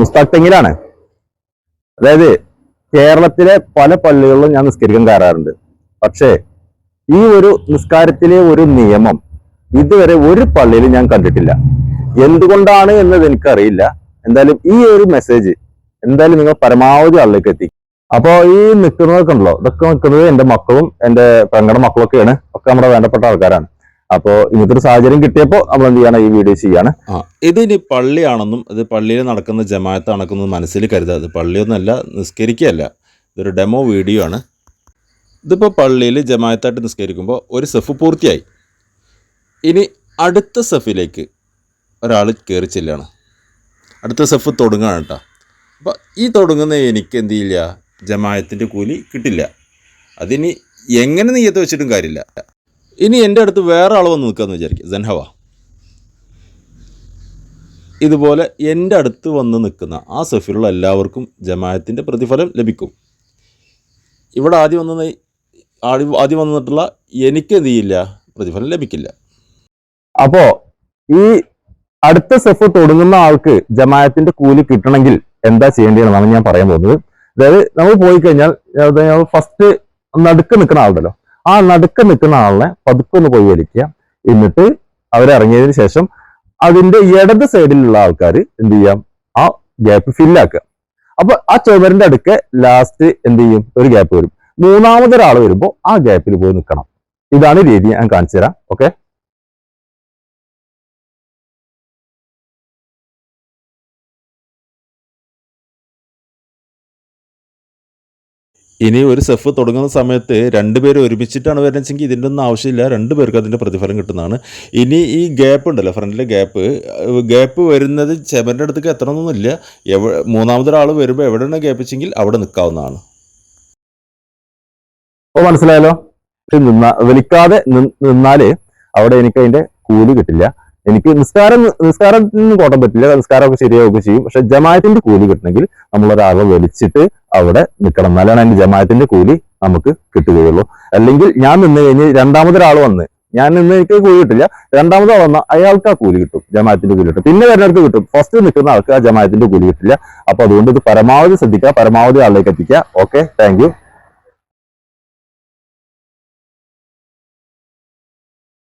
മുസ്താഖ് തെങ്ങിലാണ്. അതായത് കേരളത്തിലെ പല പള്ളികളിലും ഞാൻ നിസ്കരിക്കാൻ കയറാറുണ്ട്. പക്ഷേ ഈ ഒരു നിസ്കാരത്തിലെ ഒരു നിയമം ഇതുവരെ ഒരു പള്ളിയിലും ഞാൻ കണ്ടിട്ടില്ല. എന്തുകൊണ്ടാണ് എന്നത് എനിക്കറിയില്ല. എന്തായാലും ഈ ഒരു മെസ്സേജ് എന്തായാലും നിങ്ങൾ പരമാവധി ആളിലേക്ക് എത്തി. അപ്പോ ഈ നിൽക്കുന്നതൊക്കെ ഉണ്ടല്ലോ ഇതൊക്കെ നിൽക്കുന്നത് എന്റെ മക്കളും എന്റെ പെങ്ങളുടെ മക്കളൊക്കെയാണ്. ഒക്കെ നമ്മുടെ വേണ്ടപ്പെട്ട ആൾക്കാരാണ്. അപ്പോ ഇങ്ങനത്തെ ഒരു സാഹചര്യം കിട്ടിയപ്പോ നമ്മൾ എന്ത് ചെയ്യണം? ഈ വീഡിയോ ചെയ്യാണ്. ഇത് ഇതിനി പള്ളിയാണെന്നും ഇത് പള്ളിയിൽ നടക്കുന്ന ജമാഅത്ത് നടക്കുന്നത് മനസ്സിൽ കരുതുക ഇത് പള്ളിയൊന്നല്ല നിസ്കരിക്കുകയല്ല. ഇതൊരു ഡെമോ വീഡിയോ ആണ്. ഇതിപ്പോൾ പള്ളിയിൽ ജമാഅത്തായിട്ട് നിസ്കരിക്കുമ്പോൾ ഒരു സെഫ് പൂർത്തിയായി. ഇനി അടുത്ത സെഫിലേക്ക് ഒരാൾ കയറി ചെല്ലുകയാണ് അടുത്ത സെഫ് തുടങ്ങുകയാണ് കേട്ടോ. അപ്പോൾ ഈ തുടങ്ങുന്ന എനിക്ക് എന്ത് ചെയ്യില്ല? ജമായത്തിന്റെ കൂലി കിട്ടില്ല. അതിനി എങ്ങനെ നെയ്യത്ത് വെച്ചിട്ടും കാര്യമില്ല. ഇനി എന്റെ അടുത്ത് വേറെ ആൾ വന്ന് നിൽക്കാമെന്ന് വിചാരിക്കുക ജൻഹവ ഇതുപോലെ എന്റെ അടുത്ത് വന്ന് നിൽക്കുന്ന ആ സഫിലുള്ള എല്ലാവർക്കും ജമായത്തിന്റെ പ്രതിഫലം ലഭിക്കും. ഇവിടെ ആദ്യം വന്ന ആദ്യം ആദ്യം വന്നിട്ടുള്ള എനിക്ക് എന്ത് ചെയ്യില്ല? പ്രതിഫലം ലഭിക്കില്ല. അപ്പോ ഈ അടുത്ത സെഫ് തുടങ്ങുന്ന ആൾക്ക് ജമാഅത്തിന്റെ കൂലി കിട്ടണമെങ്കിൽ എന്താ ചെയ്യേണ്ടതെന്നാണ് ഞാൻ പറയാൻ പോകുന്നത്. അതായത് നമ്മൾ പോയി കഴിഞ്ഞാൽ ഫസ്റ്റ് നടുക്ക് നിൽക്കുന്ന ആളുണ്ടല്ലോ. ആ നടുക്ക് നിൽക്കുന്ന ആളിനെ പതുക്കെ ഒന്ന് പോയി വലിക്കുക. എന്നിട്ട് അവരിറങ്ങിയതിന് ശേഷം അതിന്റെ ഇടത് സൈഡിലുള്ള ആൾക്കാർ എന്ത് ചെയ്യാം? ആ ഗ്യാപ്പ് ഫില്ലാക്കുക അപ്പൊ ആ ചുമരിന്റെ അടുക്ക് ലാസ്റ്റ് എന്ത് ചെയ്യും? ഒരു ഗ്യാപ്പ് വരും. മൂന്നാമതൊരാൾ വരുമ്പോൾ ആ ഗ്യാപ്പിൽ പോയി നിൽക്കണം. ഇതാണ് രീതി ഞാൻ കാണിച്ചു തരാം ഓക്കെ ഇനി ഒരു സെഫ് തുടങ്ങുന്ന സമയത്ത് രണ്ടുപേരും ഒരുമിച്ചിട്ടാണ് വരുന്നതെങ്കിൽ ഇതിന്റെ ഒന്നും ആവശ്യമില്ല. രണ്ട് പേർക്ക് അതിന്റെ പ്രതിഫലം കിട്ടുന്നതാണ്. ഇനി ഈ ഗ്യാപ്പ് ഉണ്ടല്ലോ ഫ്രണ്ടിലെ ഗ്യാപ്പ് ഗ്യാപ്പ് വരുന്നത് ചെമന്റെ അടുത്തേക്ക് എത്തണമെന്നൊന്നുമില്ല. എവ മൂന്നാമതൊരാൾ വരുമ്പോൾ എവിടെയാണ് ഗ്യാപ്പ് വെച്ചെങ്കിൽ അവിടെ നിൽക്കാവുന്നതാണ്. ഓ മനസ്സിലായല്ലോ? നിന്ന വിളിക്കാതെ നിന്നാൽ അവിടെ എനിക്ക് അതിന്റെ കൂലി കിട്ടില്ല. എനിക്ക് നിസ്കാരം നിസ്കാരം കോട്ടം പറ്റില്ല. നിസ്കാരമൊക്കെ ശരിയാവുകയൊക്കെ ചെയ്യും. പക്ഷെ ജമായത്തിന്റെ കൂലി കിട്ടണമെങ്കിൽ നമ്മൾ ഒരാളെ വലിച്ചിട്ട് അവിടെ നിൽക്കണം എന്നാലാണ് അതിന്റെ ജമാഅത്തിന്റെ കൂലി നമുക്ക് കിട്ടുകയുള്ളൂ. അല്ലെങ്കിൽ ഞാൻ നിന്ന് കഴിഞ്ഞ് രണ്ടാമതൊരാൾ വന്ന് ഞാൻ നിന്ന് എനിക്ക് കൂലി കിട്ടില്ല. രണ്ടാമത് വന്ന അയാൾക്ക് ആ കൂലി കിട്ടും ജമാഅത്തിന്റെ കൂലി കിട്ടും. പിന്നെ വരുന്നവർക്ക് കിട്ടും. ഫസ്റ്റ് നിൽക്കുന്ന ആൾക്ക് ആ ജമാഅത്തിന്റെ കൂലി കിട്ടില്ല. അപ്പൊ അതുകൊണ്ട് ഇത് പരമാവധി ശ്രദ്ധിക്കുക പരമാവധി ആളിലേക്ക് എത്തിക്കുക. Okay thank